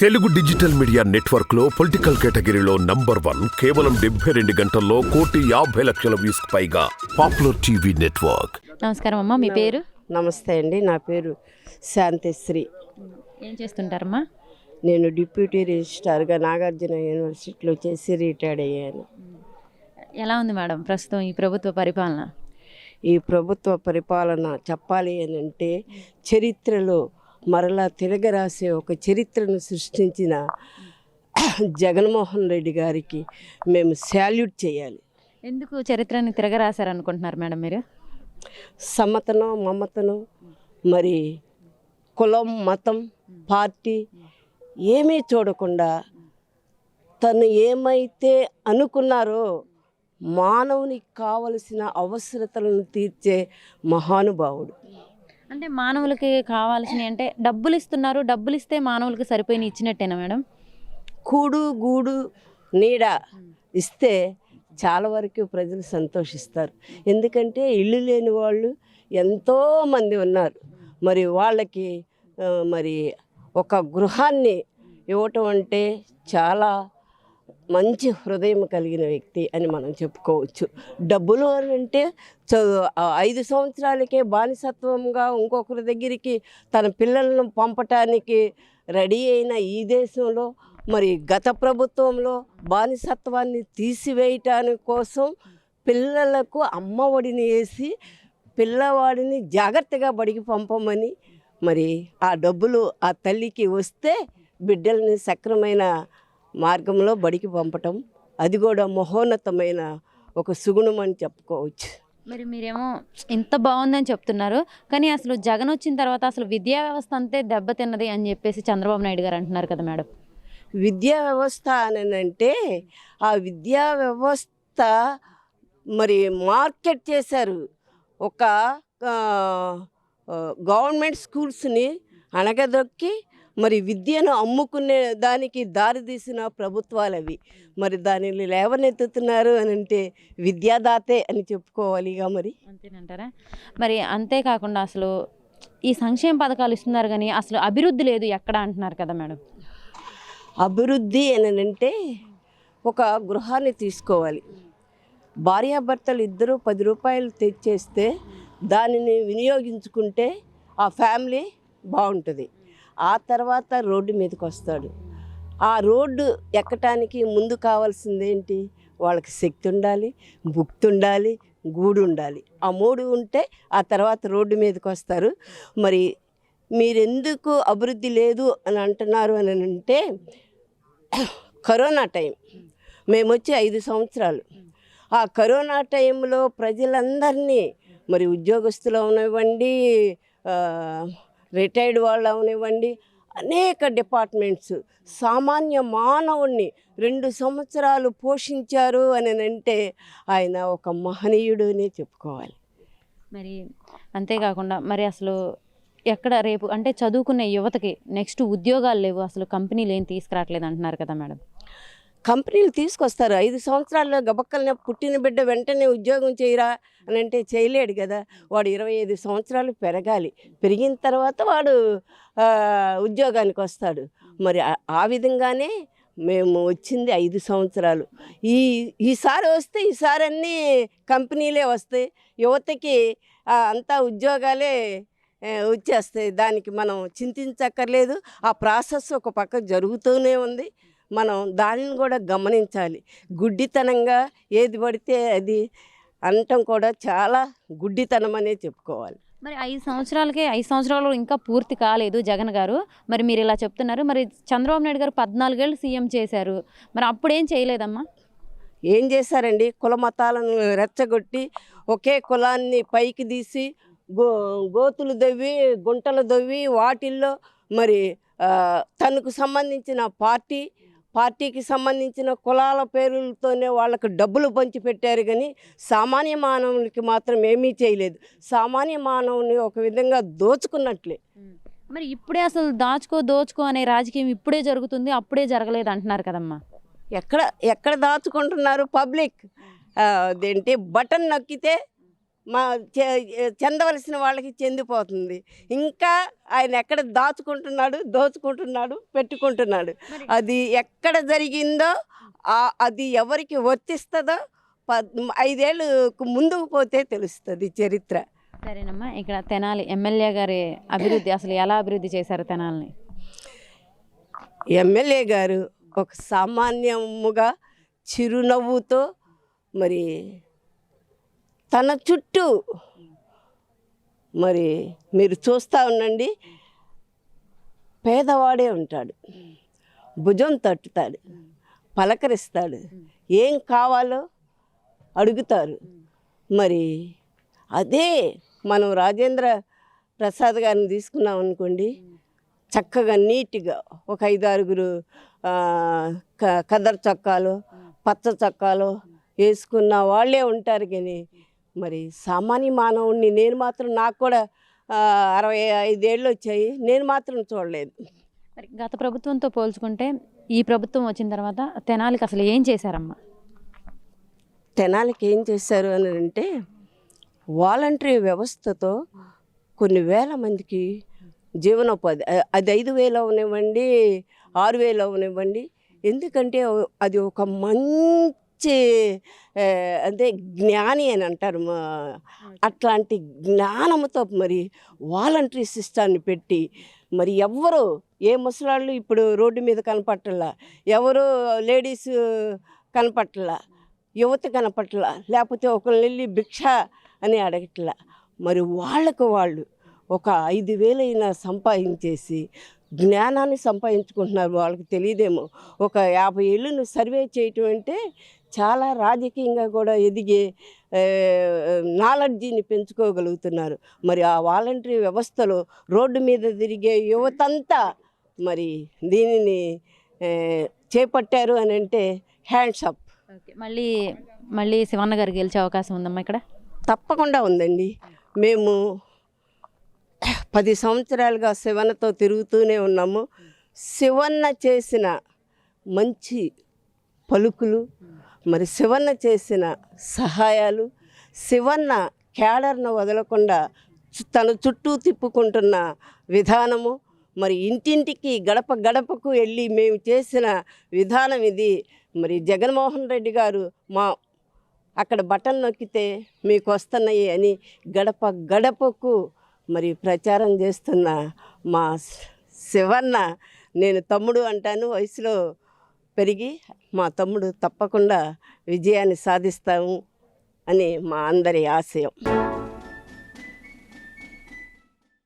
Telugu digital media నెట్వర్క్లో political కేటగిరీలో number one కేవలం డెబ్బై రెండు గంటల్లో కోటి యాభై లక్షల వ్యూస్ పైగా పాపులర్ టీవీ నెట్వర్క్. నమస్కారం అమ్మా మీ పేరు? నమస్తే అండి నా పేరు శాంతిశ్రీ. ఏం చేస్తుంటారమ్మా? నేను డిప్యూటీ రిజిస్ట్రార్గా నాగార్జున యూనివర్సిటీలో చేసి రిటైర్డ్ అయ్యాను. ఎలా ఉంది మేడం ప్రస్తుతం ఈ ప్రభుత్వ పరిపాలన? ఈ ప్రభుత్వ పరిపాలన చెప్పాలి అని అంటే చరిత్రలో మరలా తిరగరాసే ఒక చరిత్రను సృష్టించిన జగన్మోహన్ రెడ్డి గారికి మేము శాల్యూట్ చేయాలి. ఎందుకు చరిత్రని తిరగరాశారనుకుంటున్నారు మేడం మీరు? సమతనం మమతనం మరి కులం మతం పార్టీ ఏమీ చూడకుండా తను ఏమైతే అనుకున్నారో మానవునికి కావలసిన అవసరతలను తీర్చే మహానుభావుడు. అంటే మానవులకి కావాల్సినవి అంటే డబ్బులు ఇస్తున్నారు డబ్బులు ఇస్తే మానవులకి సరిపోయిన ఇచ్చినట్టేనా మేడం? కూడు గూడు నీడ ఇస్తే చాలా వరకు ప్రజలు సంతోషిస్తారు. ఎందుకంటే ఇల్లు లేని వాళ్ళు ఎంతోమంది ఉన్నారు. మరి వాళ్ళకి మరి ఒక గృహాన్ని ఇవ్వటం అంటే చాలా మంచి హృదయం కలిగిన వ్యక్తి అని మనం చెప్పుకోవచ్చు. డబ్బులు అని అంటే ఐదు సంవత్సరాలకే బానిసత్వంగా ఇంకొకరి దగ్గరికి తన పిల్లలను పంపటానికి రెడీ అయిన ఈ దేశంలో మరి గత ప్రభుత్వంలో బానిసత్వాన్ని తీసివేయటానికి కోసం పిల్లలకు అమ్మ ఒడిని వేసి పిల్లవాడిని జాగ్రత్తగా బడికి పంపమని మరి ఆ డబ్బులు ఆ తల్లికి వస్తే బిడ్డల్ని సక్రమైన మార్గంలో బడికి పంపటం. అది కూడా మహోన్నతమైన ఒక సుగుణం అని చెప్పుకోవచ్చు. మరి మీరేమో ఇంత బాగుందని చెప్తున్నారు. కానీ అసలు జగన్ వచ్చిన తర్వాత అసలు విద్యా వ్యవస్థ అంతే దెబ్బతిన్నది అని చెప్పేసి చంద్రబాబు నాయుడు గారు అంటున్నారు కదా మేడం. విద్యా వ్యవస్థ అని అంటే ఆ విద్యా వ్యవస్థ మరి మార్కెట్ చేశారు. ఒక గవర్నమెంట్ స్కూల్స్ని అణగదొక్కి మరి విద్యను అమ్ముకునే దానికి దారి తీసిన ప్రభుత్వాలు అవి మరి దానిని లేవనెత్తుతున్నారు అని అంటే విద్యాదాతే అని చెప్పుకోవాలిగా మరి? అంతేనంటారా? మరి అంతేకాకుండా అసలు ఈ సంక్షేమ పథకాలు ఇస్తున్నారు కానీ అసలు అభివృద్ధి లేదు ఎక్కడ అంటున్నారు కదా మేడం? అభివృద్ధి అని అంటే ఒక గృహాన్ని తీసుకోవాలి. భార్యాభర్తలు ఇద్దరు పది రూపాయలు తెచ్చేస్తే దానిని వినియోగించుకుంటే ఆ ఫ్యామిలీ బాగుంటుంది. ఆ తర్వాత రోడ్డు మీదకి వస్తాడు ఆ రోడ్డు ఎక్కటానికి ముందు కావాల్సింది ఏంటి వాళ్ళకి శక్తి ఉండాలి భుక్తి ఉండాలి గూడు ఉండాలి. ఆ మూడు ఉంటే ఆ తర్వాత రోడ్డు మీదకి వస్తారు మరి మీరెందుకు అభివృద్ధి లేదు అని అంటున్నారు అని అంటే కరోనా టైం. మేము వచ్చి ఐదు సంవత్సరాలు. ఆ కరోనా టైంలో ప్రజలందరినీ మరి ఉద్యోగస్తులు అవనివ్వండి రిటైర్డ్ వాళ్ళు అవనివ్వండి అనేక డిపార్ట్మెంట్స్ సామాన్య మానవుణ్ణి రెండు సంవత్సరాలు పోషించారు అని అంటే ఆయన ఒక మహనీయుడు అని చెప్పుకోవాలి. మరి అంతేకాకుండా మరి అసలు ఎక్కడ రేపు అంటే చదువుకునే యువతకి నెక్స్ట్ ఉద్యోగాలు లేవు అసలు కంపెనీలు ఏం తీసుకురావట్లేదు అంటున్నారు కదా మేడం. కంపెనీలు తీసుకొస్తారు. ఐదు సంవత్సరాల్లో గబక్కలనే పుట్టిన బిడ్డ వెంటనే ఉద్యోగం చేయరా అని అంటే చేయలేడు కదా. వాడు ఇరవై ఐదు సంవత్సరాలు పెరగాలి. పెరిగిన తర్వాత వాడు ఉద్యోగానికి వస్తాడు. మరి ఆ- విధంగానే మేము వచ్చింది ఐదు సంవత్సరాలు. ఈ ఈసారి వస్తే ఈసారి అన్నీ కంపెనీలే వస్తాయి. యువతకి అంతా ఉద్యోగాలే వచ్చేస్తాయి. దానికి మనం చింతించక్కర్లేదు. ఆ ప్రాసెస్ ఒక పక్క జరుగుతూనే ఉంది. మనం దానిని కూడా గమనించాలి. గుడ్డితనంగా ఏది పడితే అది అనటం కూడా చాలా గుడ్డితనం అనే చెప్పుకోవాలి. మరి ఐదు సంవత్సరాలకే ఐదు సంవత్సరాలు ఇంకా పూర్తి కాలేదు జగన్ గారు. మరి మీరు ఇలా చెప్తున్నారు. మరి చంద్రబాబు నాయుడు గారు పద్నాలుగేళ్ళు సీఎం చేశారు. మరి అప్పుడు ఏం చేయలేదమ్మా? ఏం చేశారండి? కుల మతాలను రెచ్చగొట్టి ఒకే కులాన్ని పైకి తీసి గో గోతులు దవ్వి గుంటలు దవ్వి వాటిల్లో మరి తనకు సంబంధించిన పార్టీ పార్టీకి సంబంధించిన కులాల పేర్లతోనే వాళ్ళకు డబ్బులు పంచి పెట్టారు కానీ సామాన్య మానవునికి మాత్రం ఏమీ చేయలేదు. సామాన్య మానవుని ఒక విధంగా దోచుకున్నట్లే. మరి ఇప్పుడే అసలు దాచుకో దోచుకో అనే రాజకీయం ఇప్పుడే జరుగుతుంది అప్పుడే జరగలేదు అంటున్నారు కదమ్మా. ఎక్కడ ఎక్కడ దాచుకుంటున్నారు పబ్లిక్? అదేంటి బటన్ నొక్కితే మా చె- చెందవలసిన వాళ్ళకి చెందిపోతుంది. ఇంకా ఆయన ఎక్కడ దాచుకుంటున్నాడు దోచుకుంటున్నాడు పెట్టుకుంటున్నాడు. అది ఎక్కడ జరిగిందో అది ఎవరికి వర్తిస్తుందో పద్ ఐదేళ్ళు ముందుకు పోతే తెలుస్తుంది చరిత్ర. సరేనమ్మా ఇక్కడ తెనాలి ఎమ్మెల్యే గారి అభివృద్ధి అసలు ఎలా అభివృద్ధి చేశారు తెనాలిని? ఎమ్మెల్యే గారు ఒక సామాన్యముగా చిరునవ్వుతో మరి తన చుట్టూ. మరి మీరు చూస్తూ ఉండండి. పేదవాడే ఉంటాడు. భుజం తట్టుతాడు. పలకరిస్తాడు. ఏం కావాలో అడుగుతారు. మరి అదే మనం రాజేంద్ర ప్రసాద్ గారిని తీసుకున్నాం అనుకోండి. చక్కగా నీట్గా ఒక ఐదు ఆరుగురు క- కదర్ చొక్కాలు పచ్చ చొక్కాలు వేసుకున్న వాళ్ళే ఉంటారు కానీ మరి సామాన్య మానవుడిని నేను మాత్రం నాకు కూడా అరవై ఐదేళ్ళు వచ్చాయి. నేను మాత్రం చూడలేదు. మరి గత ప్రభుత్వంతో పోల్చుకుంటే ఈ ప్రభుత్వం వచ్చిన తర్వాత తెనాలికి అసలు ఏం చేశారమ్మా? తెనాలికి ఏం చేశారు అని అంటే వాలంటరీ వ్యవస్థతో కొన్ని వేల మందికి జీవనోపాధి అది ఐదు వేలు అవనివ్వండి ఆరు వేలు అవనివ్వండి. ఎందుకంటే అది ఒక మంచి ఆ, అదే జ్ఞాని అని అంటారు. మా అట్లాంటి జ్ఞానంతో మరి వాలంటరీ సిస్టాన్ని పెట్టి మరి ఎవ్వరు ఏ ముసలాళ్ళు ఇప్పుడు రోడ్డు మీద కనపట్టలా ఎవరు లేడీస్ కనపట్టలా యువత కనపట్ల లేకపోతే ఒకరిని వెళ్ళి భిక్ష అని అడగట్లా. మరి వాళ్ళకు వాళ్ళు ఒక ఐదు వేలైనా సంపాదించేసి జ్ఞానాన్ని సంపాదించుకుంటున్నారు. వాళ్ళకి తెలియదేమో. ఒక యాభై ఏళ్ళను సర్వే చేయటం అంటే చాలా రాజకీయంగా కూడా ఎదిగే నాలెడ్జిని పెంచుకోగలుగుతున్నారు. మరి ఆ వాలంటరీ వ్యవస్థలో రోడ్డు మీద తిరిగే యువతంతా మరి దీనిని చేపట్టారు అని అంటే హ్యాండ్స్ అప్. మళ్ళీ మళ్ళీ శివన్న గారు గెలిచే అవకాశం ఉందమ్మా ఇక్కడ? తప్పకుండా ఉందండి. మేము పది సంవత్సరాలుగా శివన్నతో తిరుగుతూనే ఉన్నాము. శివన్న చేసిన మంచి పలుకులు మరి శివన్న చేసిన సహాయాలు శివన్న క్యాడర్ను వదలకుండా తన చుట్టూ తిప్పుకుంటున్న విధానము మరి ఇంటింటికి గడప గడపకు వెళ్ళి మేము చేసిన విధానం ఇది. మరి జగన్మోహన్ రెడ్డి గారు మా అక్కడ బటన్ నొక్కితే మీకు వస్తున్నాయి అని గడప గడపకు మరి ప్రచారం చేస్తున్న మా శివన్న నేను తమ్ముడు అంటాను వయసులో పెరిగి మా తమ్ముడు తప్పకుండా విజయాన్ని సాధిస్తాము అని మా అందరి ఆశయం.